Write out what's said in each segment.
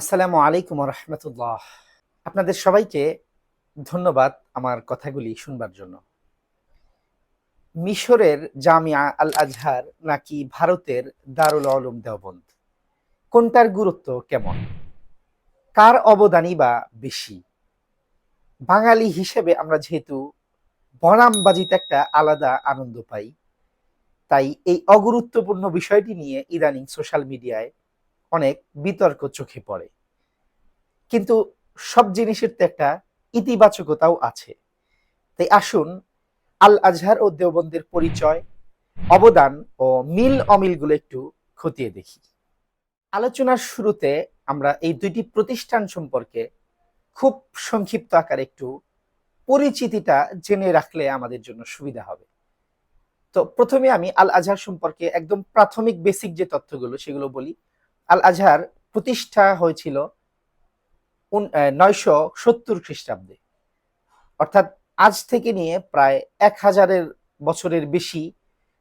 আসসালামু আলাইকুম রহমতুল্লাহ আপনাদের সবাইকে ধন্যবাদ আমার কথাগুলি শুনবার জন্য। মিশরের জামিয়া আল আজহার নাকি ভারতের দারুল আলম দেওবন্দ? কোনটার গুরুত্ব কেমন? কার অবদানই বা বেশি? বাঙালি হিসেবে আমরা যেহেতু বনামবাজিতে একটা আলাদা আনন্দ পাই, তাই এই অগুরুত্বপূর্ণ বিষয়টি নিয়ে ইদানিং সোশ্যাল মিডিয়ায় অনেক বিতর্ক চোখে পড়ে। কিন্তু সব জিনিসের তো একটা ইতিবাচকতাও আছে। তাই আসুন, আল আজহার ও দেওবন্দের পরিচয়, অবদান ও মিল অমিলগুলো একটু খতিয়ে দেখি। আলোচনার শুরুতে আমরা এই দুইটি প্রতিষ্ঠান সম্পর্কে খুব সংক্ষিপ্ত আকারে একটু পরিচিতিটা জেনে রাখলে আমাদের জন্য সুবিধা হবে। তো প্রথমে আমি আল আজহার সম্পর্কে একদম প্রাথমিক বেসিক যে তথ্যগুলো সেগুলো বলি। আল আজহার প্রতিষ্ঠা হয়েছিল নয়শো সত্তর খ্রিস্টাব্দে। অর্থাৎ আজ থেকে নিয়ে প্রায় এক হাজারের বছরের বেশি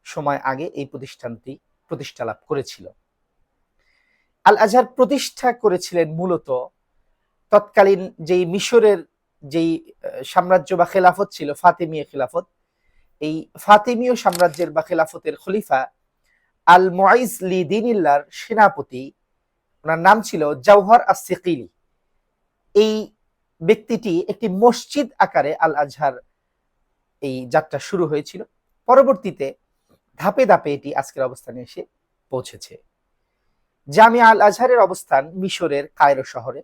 সময় আগে এই প্রতিষ্ঠানটি প্রতিষ্ঠা লাভ করেছিল। আল আজহার প্রতিষ্ঠা করেছিলেন মূলত তৎকালীন যেই মিশরের যেই সাম্রাজ্য বা খেলাফত ছিল, ফাতেমীয় খেলাফত, এই ফাতেমীয় সাম্রাজ্যের বা খেলাফতের খলিফা আল মোয়াইজ লি দিনিল্লার সেনাপতি, ওনার নাম ছিল জওহর আসিকিলি এই ব্যক্তিটি একটি মসজিদ আকারে আল আজহার এই যাত্রা শুরু হয়েছিল। পরবর্তীতে ধাপে ধাপে এটি আজকের অবস্থানে এসে পৌঁছেছে। জামিয়া আল আজহারের অবস্থান মিশরের কায়রো শহরে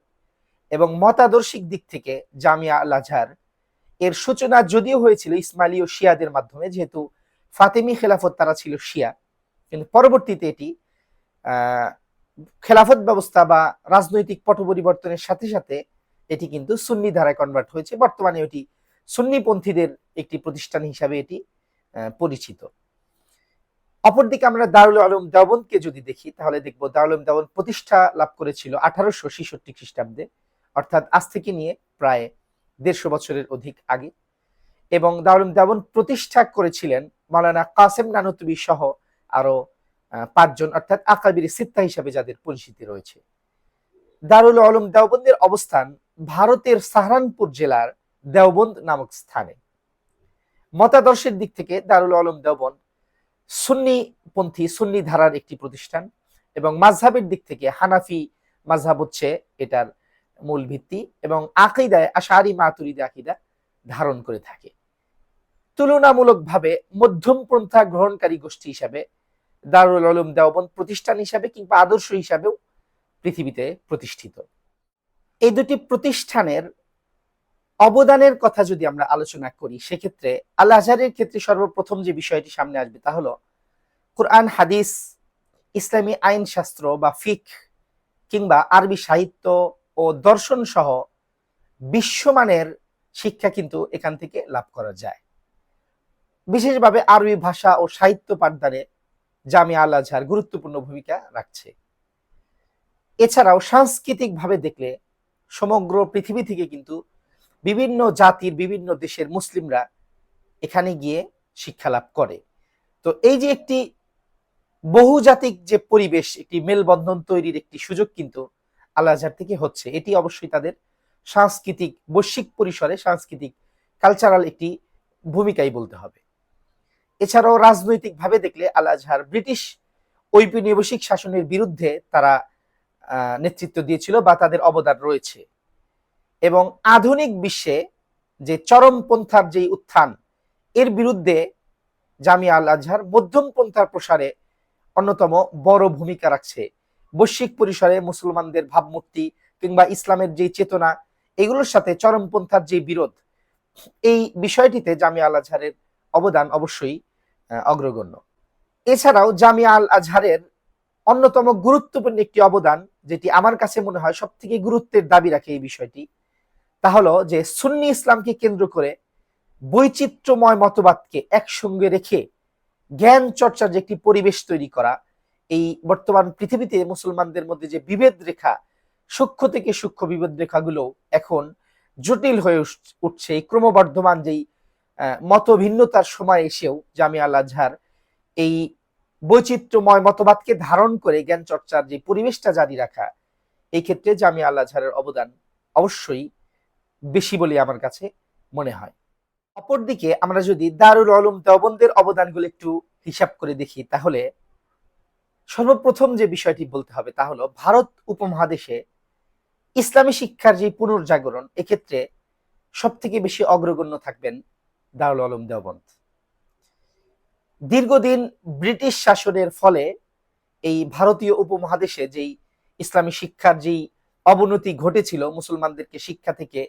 এবং মতাদর্শিক দিক থেকে জামিয়া আল আজহার এর সূচনা যদিও হয়েছিল ইসমাইলি ও শিয়াদের মাধ্যমে, যেহেতু ফাতেমি খেলাফত তারা ছিল শিয়া। কিন্তু পরবর্তীতে এটি খেলাফত ব্যবস্থা বা রাজনৈতিক পট পরিবর্তনের সাথে সাথে এটি কিন্তু সুন্নি ধারায় কনভার্ট হয়েছে। বর্তমানে এটি সুন্নিপন্থীদের একটি প্রতিষ্ঠান হিসাবে এটি পরিচিত। অপরদিকে আমরা দারুল আলম দেওবন্দকে যদি দেখি, তাহলে দেখব দারুল আলম প্রতিষ্ঠা লাভ করেছিল আঠারোশো ছেষট্টি খ্রিস্টাব্দে, অর্থাৎ আজ থেকে নিয়ে প্রায় দেড়শো বছরের অধিক আগে। এবং দারুল দেওবন্দ প্রতিষ্ঠা করেছিলেন মালানা কাসেম নানুতবি সহ আরও পাঁচজন, অর্থাৎ আকাবির সিত্তা হিসাবে যাদের পরিচিতি রয়েছে। দারুল আলম দেওবন্দের অবস্থান ভারতের সাহারানপুর জেলার দেওবন্দ নামক স্থানে। মতাদর্শের দিক থেকে দারুল আলম দেওবন্দ সুন্নি পন্থী সুন্নি ধারার একটি প্রতিষ্ঠান এবং মাঝহাবের দিক থেকে হানাফি মাঝহাব হচ্ছে এটার মূল ভিত্তি এবং আকিদায় আশারি মাতুরিদ আকিদা ধারণ করে থাকে। তুলনামূলকভাবে মধ্যম পন্থা গ্রহণকারী গোষ্ঠী হিসাবে দারুল আলম দেওবন্দ প্রতিষ্ঠান হিসাবে কিংবা আদর্শ হিসাবেও পৃথিবীতে প্রতিষ্ঠিত। এই দুটি প্রতিষ্ঠানের অবদানের কথা যদি আমরা আলোচনা করি, সেক্ষেত্রে আল আজহারের ক্ষেত্রে সর্বপ্রথম যে বিষয়টি সামনে আসবে তা হলো কোরআন, হাদিস, ইসলামী আইন শাস্ত্র বা ফিক কিংবা আরবি সাহিত্য ও দর্শন সহ বিশ্বমানের শিক্ষা কিন্তু এখান থেকে লাভ করা যায়। বিশেষভাবে আরবি ভাষা ও সাহিত্য পাঠদানে জামিয়া আল আজহার গুরুত্বপূর্ণ ভূমিকা রাখছে। এছাড়াও সাংস্কৃতিকভাবে দেখলে সমগ্র পৃথিবী থেকে কিন্তু বিভিন্ন জাতির বিভিন্ন দেশের মুসলিমরা এখানে গিয়ে শিক্ষা লাভ করে। তো এই যে একটি বহুজাতিক যে পরিবেশ, একটি মেলবন্ধন তৈরির একটি সুযোগ কিন্তু আল্লাহ থেকে হচ্ছে। এটি অবশ্যই তাদের সাংস্কৃতিক বৈশ্বিক পরিসরে সাংস্কৃতিক, কালচারাল একটি ভূমিকাই বলতে হবে। এছাড়াও রাজনৈতিকভাবে দেখলে আল আজহার ব্রিটিশ ঔপনিবেশিক শাসনের বিরুদ্ধে তারা নেতৃত্ব দিয়েছিল বা তাদের অবদান রয়েছে। এবং আধুনিক বিশ্বে যে চরমপন্থার যে উত্থান, এর বিরুদ্ধে জামিয়া আল আজহার মধ্যম পন্থার প্রসারে অন্যতম বড় ভূমিকা রাখছে। বৈশ্বিক পরিসরে মুসলমানদের ভাবমূর্তি কিংবা ইসলামের যে চেতনা, এগুলোর সাথে চরমপন্থার যে বিরোধ, এই বিষয়টিতে জামিয়া আল আজহারের অবদান অবশ্যই অগ্রগণ্য। এছাড়াও জামিয়া আল আজহারের অন্যতম গুরুত্বপূর্ণ একটি অবদান, যেটি আমার কাছে মনে হয় সব থেকে গুরুত্বের দাবি রাখে এই বিষয়টি, তা হলো যে সুন্নি ইসলামকে কেন্দ্র করে বৈচিত্র্যময় মতবাদকে একসঙ্গে রেখে জ্ঞান চর্চার যে একটি পরিবেশ তৈরি করা, এই বর্তমান পৃথিবীতে মুসলমানদের মধ্যে যে বিভেদ রেখা, সূক্ষ্ম থেকে সূক্ষ্ম বিভেদ রেখাগুলো এখন জটিল হয়ে উঠছে। এই ক্রমবর্ধমান যেই মত ভিন্নতার সময় এসেও জামিয়া আল আজহার এই বৈচিত্র্যময় মতবাদকে ধারণ করে জ্ঞান চর্চার যে পরিবেশটা জারি রাখা, এই ক্ষেত্রে জামিয়া আল আজহারের অবদান অবশ্যই বেশি বলে আমার কাছে মনে হয়। অপরদিকে আমরা যদি দারুল আলম দেওবন্দের অবদানগুলো একটু হিসাব করে দেখি, তাহলে সর্বপ্রথম যে বিষয়টি বলতে হবে তা হলো, ভারত উপমহাদেশে ইসলামী শিক্ষার যে পুনর্জাগরণ, এক্ষেত্রে সব থেকে বেশি অগ্রগণ্য থাকবেন দারুল আলম দেওবন্দ। দীর্ঘদিন ব্রিটিশ শাসনের ফলে এই ভারতীয় উপমহাদেশে যেই ইসলামী শিক্ষার যেই অবনতি ঘটেছিল মুসলমানদেরকে শিক্ষা থেকে,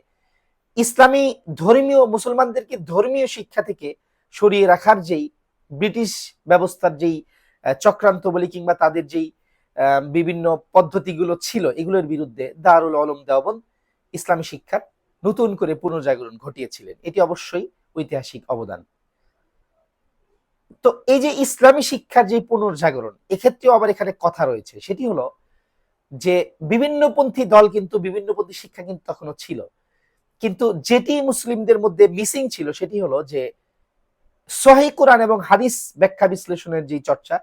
ইসলামী ধর্মীয়, মুসলমানদেরকে ধর্মীয় শিক্ষা থেকে সরিয়ে রাখার যেই ব্রিটিশ ব্যবস্থার যেই চক্রান্ত বলি কিংবা তাদের যেই বিভিন্ন পদ্ধতিগুলো ছিল, এগুলোর বিরুদ্ধে দারুল আলম দেওবন্দ ইসলামী শিক্ষার নতুন করে পুনর্জাগরণ ঘটিয়েছিলেন। এটি অবশ্যই ঐতিহাসিক অবদান। তো এই যে ইসলামী শিক্ষার যে পুনর্জাগরণ, এক্ষেত্রেও আবার এখানে কথা রয়েছে। সেটি হলো যে বিভিন্নপন্থী দল কিন্তু বিভিন্নপন্থী শিক্ষা কিন্তু তখনও ছিল। কিন্তু যেটি মুসলিমদের মধ্যে মিসিং ছিল, সেটি হলো যে সহি কোরআন এবং হাদিস ব্যাখ্যা বিশ্লেষণের যে চর্চা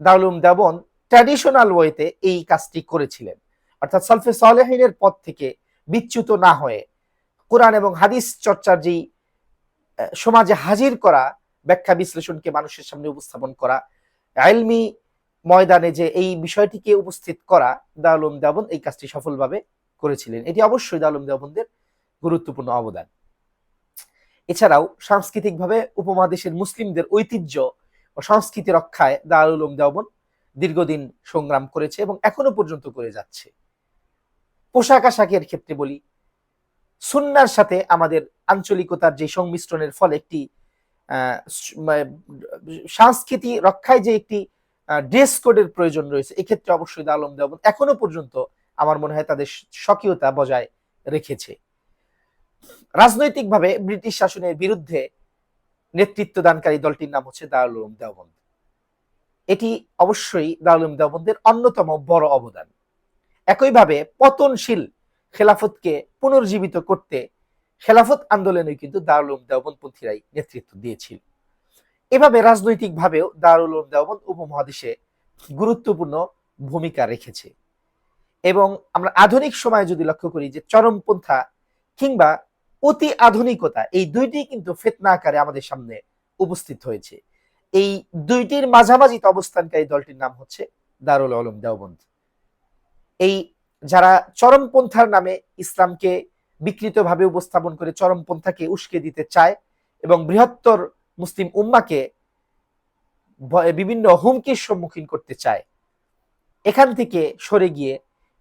দাউলুম দেবন ট্র্যাডিশনাল ওয়েতে এই কাজটি করেছিলেন। অর্থাৎ সলফে সালেহিনের পথ থেকে বিচ্যুত না হয়ে কোরআন এবং হাদিস চর্চার যেই সমাজে হাজির করা, ব্যাখ্যা বিশ্লেষণকে মানুষের সামনে উপস্থাপন করা, আইলমি ময়দানে যে এই বিষয়টিকে উপস্থিত করা দাউলুম দেবন এই কাজটি সফলভাবে করেছিলেন। এটি অবশ্যই দাউলুম দেবনদের গুরুত্বপূর্ণ অবদান। এছাড়াও সাংস্কৃতিকভাবে উপমহাদেশের মুসলিমদের ঐতিহ্য ও সংস্কৃতি রক্ষায় দারুল উলুম দেওবন দীর্ঘদিন সংগ্রাম করেছে এবং এখনও পর্যন্ত করে যাচ্ছে। পোশাক আশাকের ক্ষেত্রে বলি সুন্নার সাথে আমাদের আঞ্চলিকতার যে সংমিশ্রণের ফলে একটি সংস্কৃতি রক্ষায় যে একটি ড্রেস কোডের প্রয়োজন রয়েছে, এক্ষেত্রে অবশ্যই দালম দেওবন এখনও পর্যন্ত আমার মনে হয় তাদের স্বকীয়তা বজায় রেখেছে। রাজনৈতিকভাবে ব্রিটিশ শাসনের বিরুদ্ধে নেতৃত্ব দানকারী দলটির নাম হচ্ছে দারুল উলুম দেওবন্দ। এটি অবশ্যই দারুল উলুম দেওবন্দের অন্যতম বড় অবদান। একইভাবে পতনশীল খেলাফতকে পুনর্জীবিত করতে খেলাফত আন্দোলনে কিন্তু দারুল উলুম দেওবন্দপন্থীরাই নেতৃত্ব দিয়েছিল। এভাবে রাজনৈতিকভাবেও দারুল উলুম দেওবন্দ উপমহাদেশে গুরুত্বপূর্ণ ভূমিকা রেখেছে। এবং আমরা আধুনিক সময়ে যদি লক্ষ্য করি যে চরমপন্থা কিংবা অতি আধুনিকতা, এই দুইটি কিন্তু ফেতনা আকারে আমাদের সামনে উপস্থিত হয়েছে। এই দুইটির মাঝামাঝিতে অবস্থানকারী দলটির নাম হচ্ছে দারুল আলম দেওবন্দ। এই যারা চরমপন্থার নামে ইসলামকে বিকৃতভাবে উপস্থাপন করে চরমপন্থাকে উস্কে দিতে চায় এবং বৃহত্তর মুসলিম উম্মাকে বিভিন্ন হুমকির সম্মুখীন করতে চায়, এখান থেকে সরে গিয়ে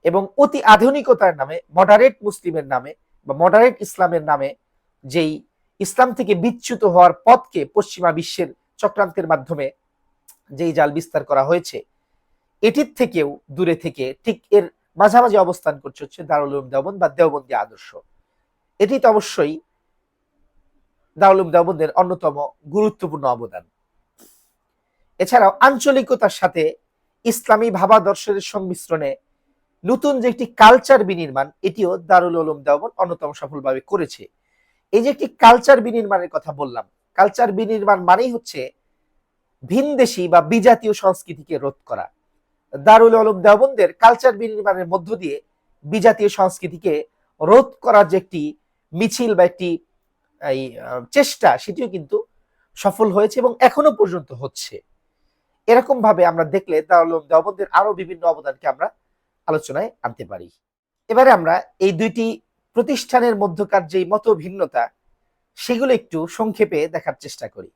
এবং অতি আধুনিকতার নামে মডারেট মুসলিমের নামে বা মডারেট ইসলামের নামে যেই ইসলাম থেকে বিচ্যুত হওয়ার পথকে পশ্চিমা বিশ্বের চক্রান্তের মাধ্যমে যেই জাল বিস্তার করা হয়েছে, এটির থেকেও দূরে থেকে ঠিক এর মাঝামাঝি অবস্থান করছে হচ্ছে দারুল উলুম বা দেওবন্দি আদর্শ। এটি তো অবশ্যই দারুল উলুম দেওবন্দের অন্যতম গুরুত্বপূর্ণ অবদান। এছাড়াও আঞ্চলিকতার সাথে ইসলামী ভাবাদর্শের সংমিশ্রণে নতুন যে একটি কালচার বিনির্মাণ, এটিও দারুল উলুম দেওবন্দ অন্যতম সফলভাবে করেছে। এই যে একটি কালচার বিনির্মাণের কথা বললাম কালচার বিনির্মাণ মানেই হচ্ছে ভিনদেশী বা বিজাতীয় সংস্কৃতিকে রোধ করা। দারুল আলম দেওবন্দের কালচার বিনির্মাণের মধ্য দিয়ে বিজাতীয় সংস্কৃতিকে রোধ করার যে একটি মিছিল বা একটি, এই চেষ্টা, সেটিও কিন্তু সফল হয়েছে এবং এখনও পর্যন্ত হচ্ছে। এরকম ভাবে আমরা দেখলে দারুল উলুম দেওবন্দের আরও বিভিন্ন অবদানকে আমরা আলোচনায় আনতে পারি। এবারে আমরা এই দুইটি প্রতিষ্ঠানের মধ্যকার যেই মত ভিন্নতা সেগুলো একটু সংক্ষেপে দেখার চেষ্টা করি।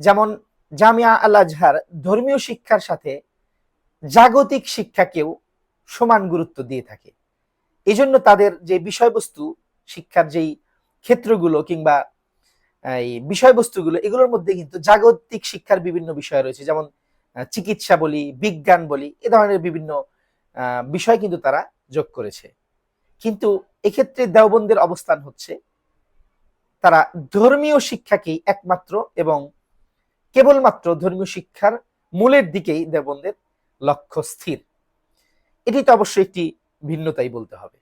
যেমন জামিয়া আল আজহার ধর্মীয় শিক্ষার সাথে জাগতিক শিক্ষাকেও সমান গুরুত্ব দিয়ে থাকে। এই জন্য তাদের যে বিষয়বস্তু, শিক্ষার যেই ক্ষেত্রগুলো কিংবা, এই বিষয়বস্তুগুলো, এগুলোর মধ্যে কিন্তু জাগতিক শিক্ষার বিভিন্ন বিষয় রয়েছে। যেমন চিকিৎসা বলি, বিজ্ঞান বলি, এ ধরনের বিভিন্ন বিষয় কিন্তু তারা যোগ করেছে। কিন্তু এক্ষেত্রে দেওবন্দের অবস্থান হচ্ছে, তারা ধর্মীয় শিক্ষাকেই একমাত্র এবং কেবলমাত্র ধর্মীয় শিক্ষার মূলের দিকেই দেওবন্দের লক্ষ্য স্থির। এটি তো অবশ্যই একটি ভিন্নতাই বলতে হবে।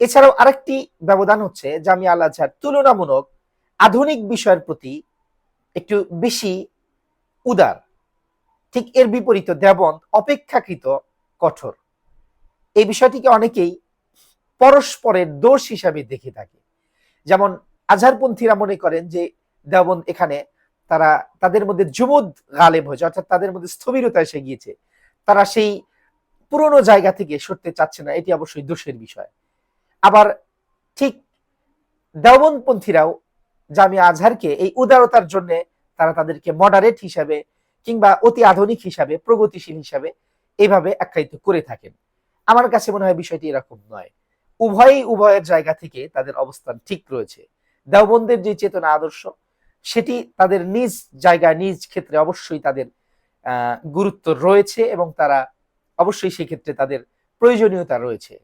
এছাড়াও আরেকটি ব্যবধান হচ্ছে জামিয়া আল আজহার তুলনামূলক আধুনিক বিষয়ের প্রতি একটু বেশি উদার। ঠিক এর বিপরীত দেবন্দ অপেক্ষাকৃত কঠোর। এই বিষয়টিকে অনেকেই পরস্পরের দোষ হিসাবে দেখে থাকে। যেমন আজহারপন্থীরা মনে করেন যে দেওবন্দ এখানে তারা তাদের মধ্যে জুমুদ গালেব হয়েছে, অর্থাৎ তাদের মধ্যে স্থবিরতা এসে গিয়েছে। তারা সেই পুরনো জায়গা থেকে সরতে চাচ্ছে না, এটি অবশ্যই দোষের বিষয়। আবার ঠিক দেওবন্দপন্থীরাও জামিয়া আজহারকে এই উদারতার জন্য তারা তাদেরকে মডারেট হিসাবে কিংবা অতি আধুনিক হিসাবে, প্রগতিশীল হিসাবে এভাবে আখ্যায়িত করে থাকেন। আমার কাছে মনে হয় বিষয়টি এরকম নয়। উভয়ই উভয়ের জায়গা থেকে তাদের অবস্থান ঠিক রয়েছে। দেওবন্দের যে চেতনা আদর্শ সেটি তাদের নিজ জায়গায়, নিজ ক্ষেত্রে অবশ্যই তাদের গুরুত্ব রয়েছে এবং তারা অবশ্যই সেই ক্ষেত্রে তাদের প্রয়োজনীয়তা রয়েছে।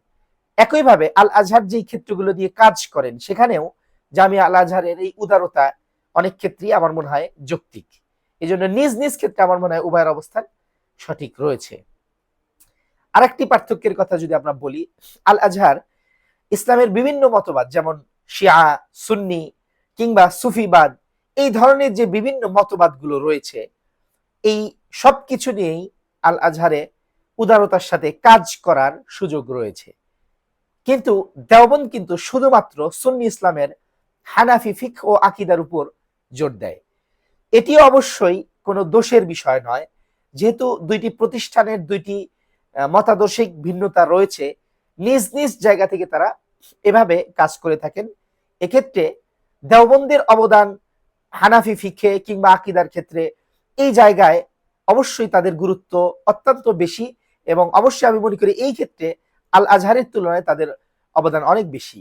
একইভাবে আল আজহার যেই ক্ষেত্রগুলো দিয়ে কাজ করেন, সেখানেও জামিয়া আল আজহারের এই উদারতা অনেক ক্ষেত্রেই আমার মনে হয় যৌক্তিক। এই জন্য নিজ নিজ ক্ষেত্রে আমার মনে হয় উভয়ের অবস্থান সঠিক রয়েছে। আরেকটি পার্থক্যের কথা যদি আমরা বলি, আল আজহার ইসলামের বিভিন্ন মতবাদ, যেমন শিয়া, সুন্নি কিংবা সুফিবাদ এই ধরনের যে বিভিন্ন মতবাদগুলো রয়েছে, এই সব কিছু নিয়েই আল আজহারে উদারতার সাথে কাজ করার সুযোগ রয়েছে। কিন্তু দেওবন কিন্তু শুধুমাত্র সুন্নি ইসলামের হানাফি ফিক ও আকিদার উপর জোর দেয়। এটি অবশ্যই কোনো দোষের বিষয় নয়। যেহেতু দুইটি প্রতিষ্ঠানের দুইটি মতাদর্শিক ভিন্নতা রয়েছে, নিজ নিজ জায়গা থেকে তারা এভাবে কাজ করে থাকেন। এক্ষেত্রে দেওবন্দের অবদান হানাফি ফিখে কিংবা আকিদার ক্ষেত্রে এই জায়গায় অবশ্যই তাদের গুরুত্ব অত্যন্ত বেশি এবং অবশ্যই আমি মনে করি এই ক্ষেত্রে আল আজহারের তুলনায় তাদের অবদান অনেক বেশি।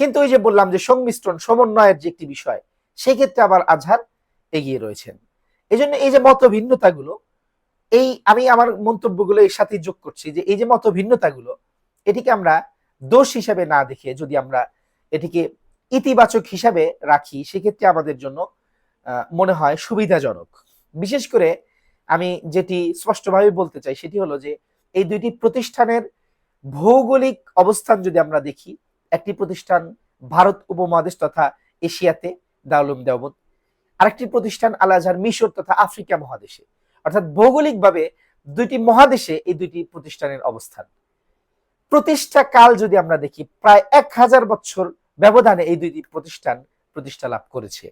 কিন্তু ওই যে বললাম যে সংমিশ্রণ, সমন্বয়ের যে একটি বিষয় সেই ক্ষেত্রে আবার আজহার এগিয়ে রয়েছেন। এই জন্য এই যে মত ভিন্নতাগুলো এই আমি আমার মন্তব্যগুলো এর সাথে যোগ করছি যে এই যে মত ভিন্নতাগুলো এটিকে আমরা দোষ হিসাবে না দেখে যদি আমরা এটিকে ইতিবাচক হিসাবে রাখি, সেক্ষেত্রে আমাদের জন্য মনে হয় সুবিধাজনক। বিশেষ করে আমি যেটি স্পষ্টভাবে বলতে চাই, সেটি হলো যে এই দুইটি প্রতিষ্ঠানের ভৌগোলিক অবস্থান যদি আমরা দেখি, একটি প্রতিষ্ঠান ভারত উপমহাদেশ তথা এশিয়াতে দাউলুম দেওবন্দ। আরেকটি প্রতিষ্ঠান আল আজহার মিশর তথা আফ্রিকা মহাদেশে। অর্থাৎ ভৌগোলিকভাবে দুইটি মহাদেশে এই দুইটি প্রতিষ্ঠানের অবস্থান। প্রতিষ্ঠা কাল যদি আমরা দেখি, প্রায় এক হাজার বছর ব্যবধানে এই দুইটি প্রতিষ্ঠান, প্রতিষ্ঠা লাভ করেছে।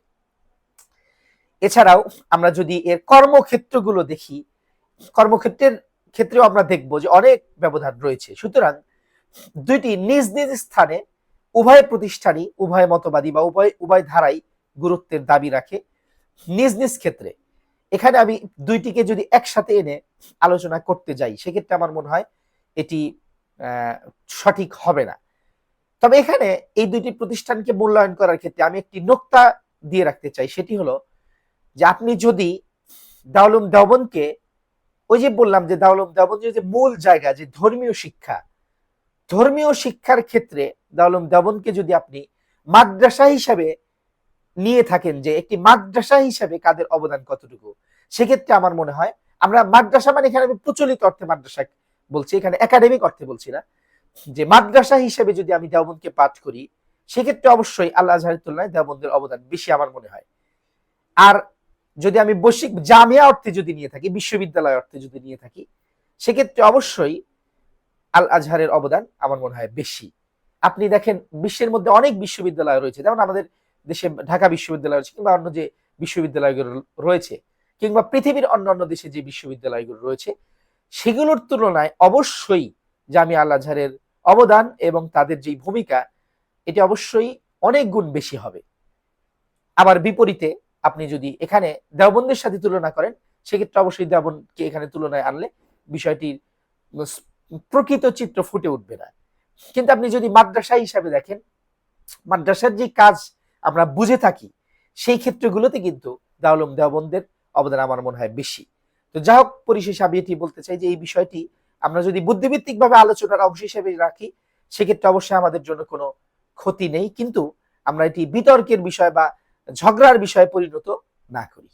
এছাড়াও আমরা যদি এর কর্মক্ষেত্রগুলো দেখি, কর্মক্ষেত্রের ক্ষেত্রেও আমরা দেখব যে অনেক ব্যবধান রয়েছে। সুতরাং দুইটি নিজ নিজ স্থানে উভয় প্রতিষ্ঠানই উভয় মতবাদী বা উভয় উভয় ধারাই গুরুত্বের দাবি রাখে নিজ নিজ ক্ষেত্রে। এখানে আমি দুইটিকে যদি একসাথে এনে আলোচনা করতে যাই, সেক্ষেত্রে আমার মনে হয় এটি সঠিক হবে না। তবে এখানে এই দুইটি প্রতিষ্ঠানকে মূল্যায়ন করার ক্ষেত্রে আমি একটি নোক্তা দিয়ে রাখতে চাই। সেটি হলো যে আপনি যদি দাউলুম দেওবনকে ওই যে বললাম যে দাউলুম দেওবন যে মূল জায়গা, যে ধর্মীয় শিক্ষা, ধর্মীয় শিক্ষার ক্ষেত্রে দাউলুম দেওবনকে যদি আপনি মাদ্রাসা হিসাবে নিয়ে থাকেন যে একটি মাদ্রাসা হিসাবে কাদের অবদান কতটুকু, সেক্ষেত্রে আমার মনে হয় আমরা মাদ্রাসা মানে এখানে আমি প্রচলিত অর্থে মাদ্রাসা বলছি, এখানে একাডেমিক অর্থে বলছি না। যে মাদ্রাসা হিসেবে যদি আমি দেওবন্দকে পাঠ করি, সেক্ষেত্রে অবশ্যই আল্লাহ আজহারের তুলনায় দেওবন্দের অবদান বেশি আমার মনে হয়। আর যদি আমি বৈশ্বিক জামিয়া অর্থে যদি নিয়ে থাকি, বিশ্ববিদ্যালয় অর্থে যদি নিয়ে থাকি, সেক্ষেত্রে অবশ্যই আল আজহারের অবদান আমার মনে হয় বেশি। আপনি দেখেন, বিশ্বের মধ্যে অনেক বিশ্ববিদ্যালয় রয়েছে, যেমন আমাদের দেশে ঢাকা বিশ্ববিদ্যালয় রয়েছে কিংবা অন্য যে বিশ্ববিদ্যালয়গুলো রয়েছে, কিংবা পৃথিবীর অন্যান্য দেশে যে বিশ্ববিদ্যালয়গুলো রয়েছে, সেগুলোর তুলনায় অবশ্যই জামিয়া আল আজহারের অবদান এবং তাদের যে ভূমিকা, এটি অবশ্যই অনেক গুণ বেশি হবে। আবার বিপরীতে আপনি যদি এখানে দেওবন্দের সাথে তুলনা করেন, সেক্ষেত্রে অবশ্যই দেওবনকে এখানে তুলনায় আনলে বিষয়টির প্রকৃত চিত্র ফুটে উঠবে না। কিন্তু আপনি যদি মাদ্রাসা হিসাবে দেখেন, মাদ্রাসার যে কাজ আমরা বুঝে থাকি, সেই ক্ষেত্রগুলোতে কিন্তু দাউলম দেওবন্দের অবদান আমার মনে হয় বেশি। তো যাই হোক পরিশেষে আমি এটি বলতে চাই যে এই বিষয়টি আমরা যদি বুদ্ধিভিত্তিক ভাবে আলোচনার অংশ হিসেবে রাখি, সেক্ষেত্রে অবশ্যই আমাদের জন্য কোনো ক্ষতি নেই, কিন্তু আমরা এটি বিতর্কের বিষয় বা ঝগড়ার বিষয়ে পরিণত না করি।